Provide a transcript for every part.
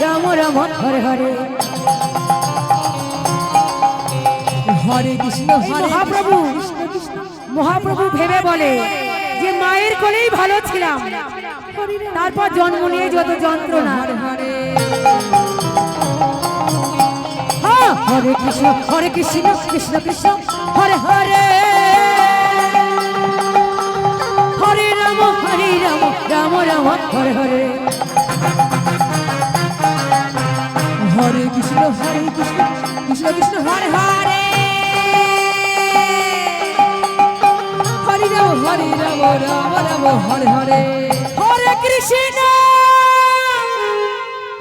রাম রাম হরে হরে। হরে কৃষ্ণ মহাপ্রভু মহাপ্রভু ভেবে বলে যে মায়ের কোলেই ভালো ছিলাম। তারপর জন্ম নিয়ে যত যন্ত্রণা। হরে হরে। হ্যাঁ, কৃষ্ণ হরে কৃষ্ণ কৃষ্ণ কৃষ্ণ। হরে হরে। হরে রাম হরে রাম রাম রাম হরে হরে। কৃষ্ণ হরে কৃষ্ণ কৃষ্ণ কৃষ্ণ হরে হরে। হরে রাম হরে রাম রাম রাম, হরে হরে। হরে কৃষ্ণ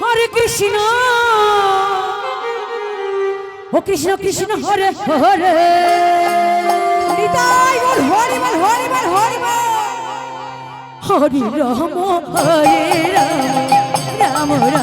হরে কৃষ্ণ। ও কৃষ্ণ কৃষ্ণ হরে হরে। নিতাই বল হরি বল হরি বল হরি বল। হরি রাম, হরে রাম রাম রাম